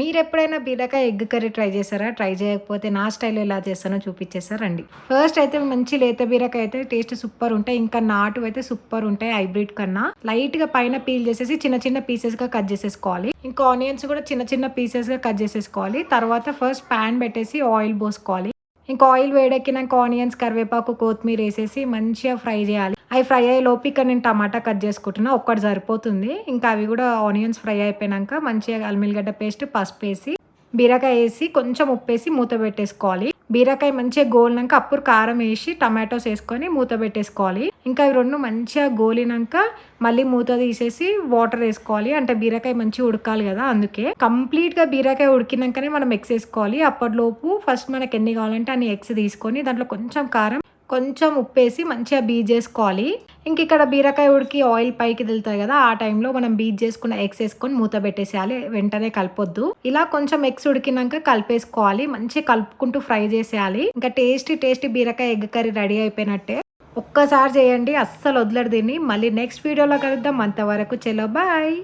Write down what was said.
మీరు ఎప్పుడైనా బీరకాయ ఎగ్ కర్రీ ట్రై చేశారా? ట్రై చేయకపోతే నా స్టైల్లో ఎలా చేస్తానో చూపించేస్తారండి ఫస్ట్ అయితే మంచి లేత బీరకాయ అయితే టేస్ట్ సూపర్ ఉంటాయి. ఇంకా నాటు అయితే సూపర్ ఉంటాయి హైబ్రిడ్ కన్నా. లైట్గా పైన పీల్ చేసేసి చిన్న చిన్న పీసెస్గా కట్ చేసేసుకోవాలి. ఇంకా ఆనియన్స్ కూడా చిన్న చిన్న పీసెస్గా కట్ చేసేసుకోవాలి. తర్వాత ఫస్ట్ ప్యాన్ పెట్టేసి ఆయిల్ పోసుకోవాలి. ఇంకా ఆయిల్ వేడెక్కినాక ఆనియన్స్ కరివేపాకు కొత్తిమీర వేసేసి మంచిగా ఫ్రై చేయాలి. అవి ఫ్రై అయ్యే లోపు ఇక్కడ నేను టమాటా కట్ చేసుకుంటున్నా. ఒక్కటి సరిపోతుంది. ఇంకా అవి కూడా ఆనియన్స్ ఫ్రై అయిపోయాక మంచిగా అల్మిల్లిగడ్డ పేస్ట్ పసుపు వేసి బీరకాయ వేసి కొంచెం ఉప్పేసి మూత పెట్టేసుకోవాలి. బీరకాయ మంచిగా గోలినాక అప్పుడు కారం వేసి టమాటోస్ వేసుకొని మూత పెట్టేసుకోవాలి. ఇంకా అవి రెండు మంచిగా గోలినాక మళ్ళీ మూత తీసేసి వాటర్ వేసుకోవాలి. అంటే బీరకాయ మంచిగా ఉడకాలి కదా అందుకే. కంప్లీట్గా బీరకాయ ఉడికినాకనే మనం ఎగ్స్ వేసుకోవాలి. అప్పటిలోపు ఫస్ట్ మనకి ఎన్ని కావాలంటే అన్ని ఎగ్స్ తీసుకొని దాంట్లో కొంచెం కారం కొంచెం ఉప్పేసి మంచిగా బీజ్ చేసుకోవాలి. ఇంక ఇక్కడ బీరకాయ ఉడికి ఆయిల్ పైకి వెళ్తాయి కదా ఆ టైంలో మనం బీజ్ చేసుకున్న ఎగ్స్ వేసుకొని మూత పెట్టేసేయాలి వెంటనే కలపొద్దు. ఇలా కొంచెం ఎగ్స్ ఉడికినాక కలిపేసుకోవాలి మంచిగా కలుపుకుంటూ ఫ్రై చేసేయాలి. ఇంకా టేస్టీ టేస్టీ బీరకాయ ఎగ్ కర్రీ రెడీ అయిపోయినట్టే. ఒక్కసారి చేయండి అస్సలు వదలడు దీన్ని. మళ్ళీ నెక్స్ట్ వీడియోలో కలుద్దాం. అంతవరకు చెలో బాయ్.